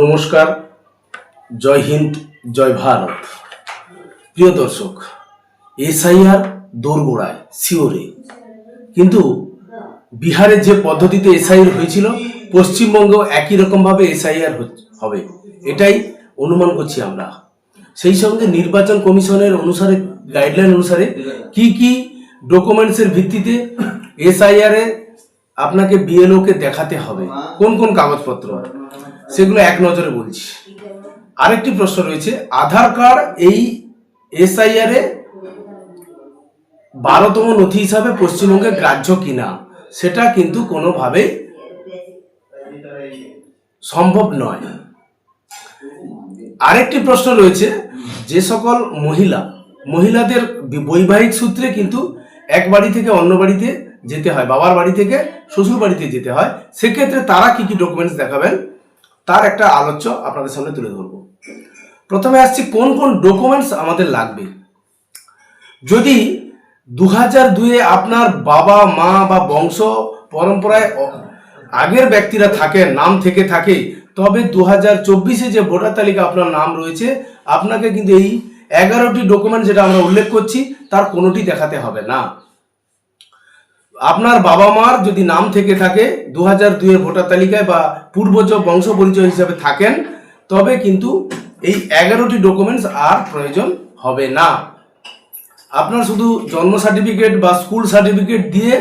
নমস্কার, জয় হিন্দ, জয় ভারত। প্রিয় দর্শক, এসআইআর দোরগোড়ায় শিওরে কিন্তু বিহারে যে পদ্ধতিতে এসআইআর হয়েছিল, পশ্চিমবঙ্গেও একই রকমভাবে এসআইআর হবে। এটাই অনুমান করছি আমরা। সেই সঙ্গে নির্বাচন কমিশনের অনুসারে গাইডলাইন অনুসারে কি কি ডকুমেন্টসের ভিত্তিতে এসআইআর এ আপনাকে বিএলওকে দেখাতে হবে। কোন কোন কাগজপত্র? সেগুলো এক নজরে বলছি। আরেকটি প্রশ্ন রয়েছে, আধার কার্ড এই এসআইআর এ বারোতম নথি হিসাবে পশ্চিমবঙ্গে গ্রাহ্য কিনা? সেটা কিন্তু কোনোভাবেই সম্ভব নয়। আরেকটি প্রশ্ন রয়েছে, যে সকল মহিলা, মহিলাদের বৈবাহিক সূত্রে কিন্তু এক বাড়ি থেকে অন্য বাড়িতে যেতে হয়, বাবার বাড়ি থেকে শ্বশুর বাড়িতে যেতে হয়, সেক্ষেত্রে তারা কি কি ডকুমেন্টস দেখাবেন? তার একটা আলোচ্য আপনাদের সামনে তুলে ধরবো। প্রথমে আসছি, কোন কোন ডকুমেন্টস আমাদের লাগবে? যদি দু হাজার দুয়ে আপনার বাবা, মা বা বংশ পরম্পরায় আগের ব্যক্তিরা থাকেন নাম থেকে থাকে, তবে দু হাজার চব্বিশে যে ভোটার তালিকা আপনার নাম রয়েছে, আপনাকে কিন্তু এই এগারোটি ডকুমেন্ট যেটা আমরা উল্লেখ করছি, তার কোনোটি দেখাতে হবে না। আপনার বাবা মার যদি নাম থেকে থাকে দু হাজার দুইয়ের ভোটার তালিকায় বা পূর্বজ বংশ পরিচয় হিসাবে থাকেন, তবে কিন্তু এই এগারোটি ডকুমেন্টস আর প্রয়োজন হবে না। আপনার শুধু জন্ম সার্টিফিকেট বা স্কুল সার্টিফিকেট দিয়ে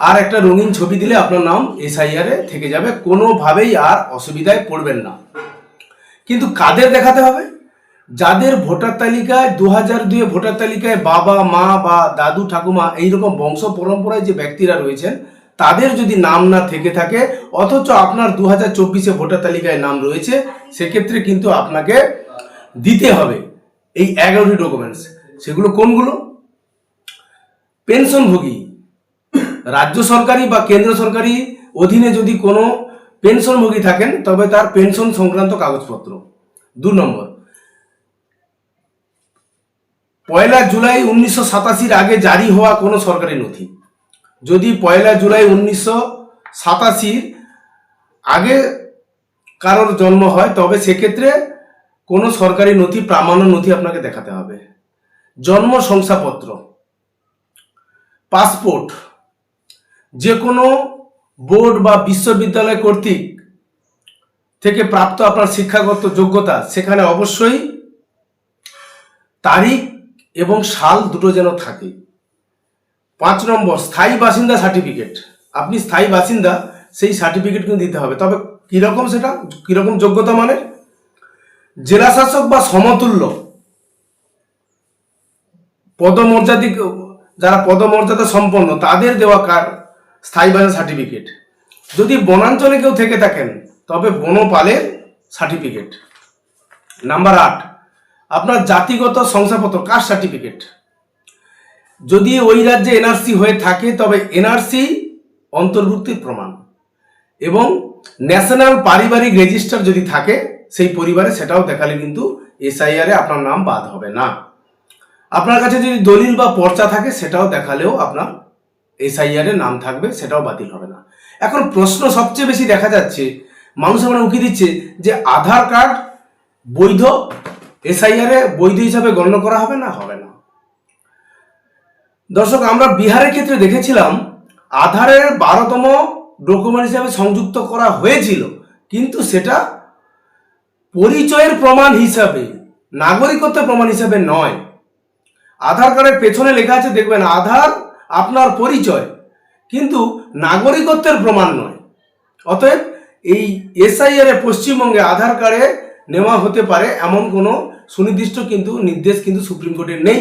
আর একটা রঙিন ছবি দিলে আপনার নাম এসআইআর থেকে যাবে। কোনোভাবেই আর অসুবিধায় পড়বেন না। কিন্তু কাদের দেখাতে হবে? যাদের ভোটার তালিকায় দু হাজার দুয়ে ভোটার তালিকায় বাবা, মা বা দাদু, ঠাকুমা এইরকম বংশ পরম্পরায় যে ব্যক্তিরা রয়েছেন, তাদের যদি নাম না থেকে থাকে, অথচ আপনার দু হাজার চব্বিশে ভোটার তালিকায় নাম রয়েছে, সেক্ষেত্রে কিন্তু আপনাকে দিতে হবে এই এগারোটি ডকুমেন্টস সেগুলো কোনগুলো? পেনশনভোগী, রাজ্য সরকারি বা কেন্দ্র সরকারি অধীনে যদি কোনো পেনশনভোগী থাকেন, তবে তার পেনশন সংক্রান্ত কাগজপত্র। দু নম্বর পয়লা জুলাই উনিশশো সাতাশির আগে জারি হওয়া কোনো সরকারি নথি। যদি পয়লা জুলাই উনিশশো সাতাশির আগে কারোর জন্ম হয়, তবে সেক্ষেত্রে কোনো সরকারি নথি, প্রামাণ্য নথি আপনাকে দেখাতে হবে। জন্ম শংসাপত্র, পাসপোর্ট যে কোনো বোর্ড বা বিশ্ববিদ্যালয় কর্তৃক থেকে প্রাপ্ত আপনার শিক্ষাগত যোগ্যতা, সেখানে অবশ্যই তারিখ এবং সাল দুটো যেন থাকে। পাঁচ নম্বর, স্থায়ী বাসিন্দা সার্টিফিকেট। আপনি স্থায়ী বাসিন্দা, সেই সার্টিফিকেট কিন্তু দিতে হবে। তবে কীরকম সেটা? কীরকম যোগ্যতা মানে জেলা শাসক বা সমতুল্য। পদমর্যাদিক যারা পদমর্যাদা সম্পন্ন, তাদের দেওয়া কার, স্থায়ী বাসিন্দা সার্টিফিকেট। যদি বনাঞ্চলে কেউ থেকে থাকেন, তবে বনপালের সার্টিফিকেট। নাম্বার আট আপনার জাতিগত শংসাপত্র, কাস্ট সার্টিফিকেট। যদি ওই রাজ্যে এনআরসি হয়ে থাকে, তবে এনআরসি অন্তর্ভুক্তির প্রমাণ। এবং ন্যাশনাল পারিবারিক রেজিস্টার যদি থাকে, সেই পরিবারে সেটাও দেখালে কিন্তু এসআইআর আপনার নাম বাদ হবে না। আপনার কাছে যদি দলিল বা পর্চা থাকে, সেটাও দেখালেও আপনার এসআইআর নাম থাকবে, সেটাও বাতিল হবে না। এখন প্রশ্ন সবচেয়ে বেশি দেখা যাচ্ছে মানুষ আমরা উকি দিচ্ছে যে আধার কার্ড বৈধ এসআইআর বৈধ হিসাবে গণ্য করা হবে না? হবে না। দর্শক, আমরা বিহারের ক্ষেত্রে দেখেছিলাম, আধারের বারোতম ডকুমেন্ট হিসাবে সংযুক্ত করা হয়েছিল, কিন্তু সেটা পরিচয়ের প্রমাণ হিসাবে নাগরিকত্বের প্রমাণ হিসাবে নয়। আধার কার্ডের পেছনে লেখা আছে, দেখবেন, আধার আপনার পরিচয়, কিন্তু নাগরিকত্বের প্রমাণ নয়। অতএব এই এসআইআর পশ্চিমবঙ্গে আধার কার্ডে নেওয়া হতে পারে এমন কোনো সুনির্দিষ্ট কিন্তু নির্দেশ কিন্তু সুপ্রিম কোর্টের নেই।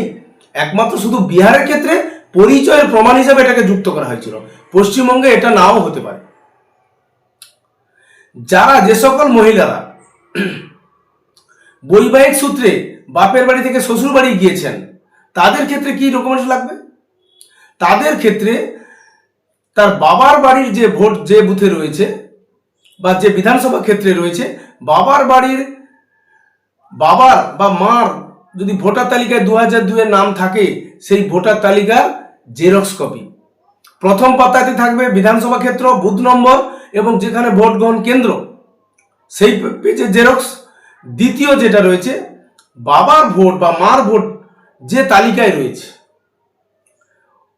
একমাত্র শুধু বিহারের ক্ষেত্রে পরিচয়ের প্রমাণ হিসাবে এটাকে যুক্ত করা হয়েছিল। পশ্চিমবঙ্গে এটা নাও হতে পারে। যারা যে সকল মহিলারা বৈবাহিক সূত্রে বাপের বাড়ি থেকে শ্বশুর বাড়ি গিয়েছেন, তাদের ক্ষেত্রে কি ডকুমেন্টস লাগবে? তাদের ক্ষেত্রে তার বাবার বাড়ির যে ভোট যে বুথে রয়েছে বা যে বিধানসভা ক্ষেত্রে রয়েছে, বাবার বাড়ির বাবার বা মার যদি ভোটার তালিকায় দু হাজার দুয়ের নাম থাকে, সেই ভোটার তালিকার জেরক্স কপি। প্রথম পাতাতে থাকবে বিধানসভা ক্ষেত্র, বুথ নম্বর এবং যেখানে ভোট গ্রহণ কেন্দ্র, সেই পেজে জেরক্স। দ্বিতীয় যেটা রয়েছে, বাবার ভোট বা মার ভোট যে তালিকায় রয়েছে,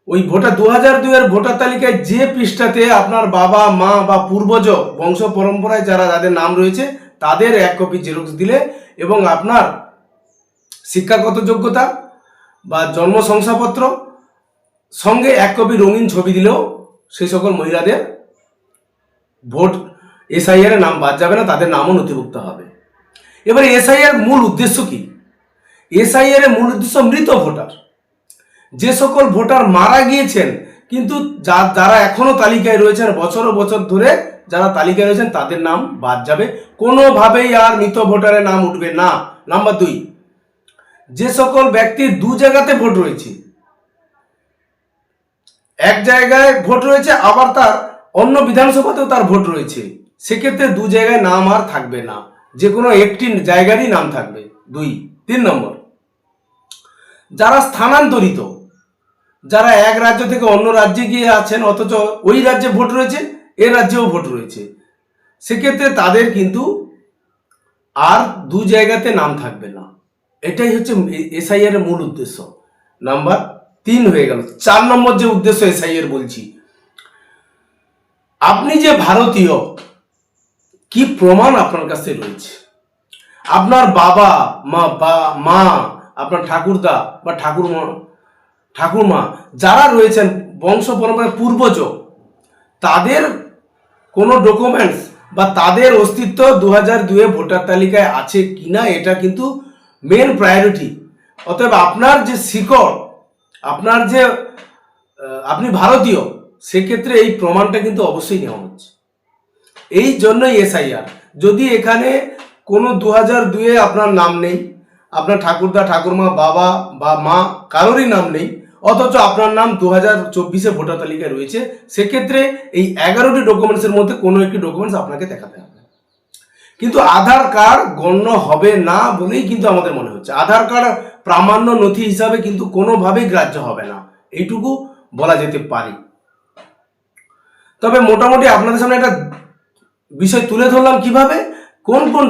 ওই ভোটার দু হাজার দুইয়ের ভোটার তালিকায় যে পৃষ্ঠাতে আপনার বাবা, মা বা পূর্বজ, বংশ পরম্পরায় যারা যাদের নাম রয়েছে তাদের এক কপি জেরক্স দিলে এবং আপনার শিক্ষাগত যোগ্যতা বা জন্ম শংসাপত্র, সঙ্গে এক কপি রঙিন ছবি দিলেও সেই সকল মহিলাদের ভোট এসআইআর নাম বাদ যাবে না, তাদের নামও নথিভুক্ত হবে। এবারে এসআইআর মূল উদ্দেশ্য কি? এসআইআর মূল উদ্দেশ্য মৃত ভোটার। যে সকল ভোটার মারা গিয়েছেন, কিন্তু যারা এখনও তালিকায় রয়েছেন, বছর বছর ধরে যারা তালিকায় রয়েছেন, তাদের নাম বাদ যাবে। কোনোভাবেই আর মৃত ভোটারের নাম উঠবে না। নাম্বার দুই, যে সকল ব্যক্তির দু জায়গাতে ভোট রয়েছে, এক জায়গায় ভোট রয়েছে, আবার তার অন্য বিধানসভাতেও তার ভোট রয়েছে। সেক্ষেত্রে দু জায়গায় নাম আর থাকবে না। যে কোনো একটি জায়গারই নাম থাকবে। দুই, তিন নম্বর, যারা স্থানান্তরিত, যারা এক রাজ্য থেকে অন্য রাজ্যে গিয়ে আছেন, অথচ ওই রাজ্যে ভোট রয়েছে এ রাজ্যেও ভোট রয়েছে। সেক্ষেত্রে তাদের কিন্তু আর দু জায়গাতে নাম থাকবে না। এটাই হচ্ছে এসআইআর এর মূল উদ্দেশ্য। নাম্বার তিন হয়ে গেল। চার নম্বর যে উদ্দেশ্য এসআইআর বলছি, আপনি যে ভারতীয়, কি প্রমাণ আপনার কাছে রয়েছে? আপনার বাবা, মা, বা, মা, আপনার ঠাকুরদা বা ঠাকুরমা ঠাকুরমা, যারা রয়েছেন বংশ পরম্পরার পূর্বজ তাদের কোনো ডকুমেন্টস বা তাদের অস্তিত্ব দু হাজার দুয়ে ভোটার তালিকায় আছে কিনা, এটা কিন্তু মেন প্রায়োরিটি অতএব আপনার যে শিকড়, আপনার যে আপনি ভারতীয়, সেক্ষেত্রে এই প্রমাণটা কিন্তু অবশ্যই নেওয়া হচ্ছে। এই জন্যই এসআইআর। যদি এখানে কোনো দু হাজার দুয়ে আপনার নাম নেই, আপনার ঠাকুরদা, ঠাকুরমা, বাবা বা মা কারোরই নাম নেই অথচ আপনার নাম দু হাজার চব্বিশে ভোটার তালিকায় রয়েছে, সেক্ষেত্রে এই এগারোটি ডকুমেন্টসের মধ্যে কোনো একটি ডকুমেন্টস আপনাকে দেখাতে হবে। কিন্তু আধার কার্ড গণ্য হবে না বলেই কিন্তু আমাদের মনে হচ্ছে। আধার কার্ড প্রামাণ্য নথি হিসাবে কিন্তু কোনোভাবেই গ্রাহ্য হবে না। এইটুকু বলা যেতে পারে। তবে মোটামুটি আপনাদের সামনে একটা বিষয় তুলে ধরলাম কীভাবে? কোন কোন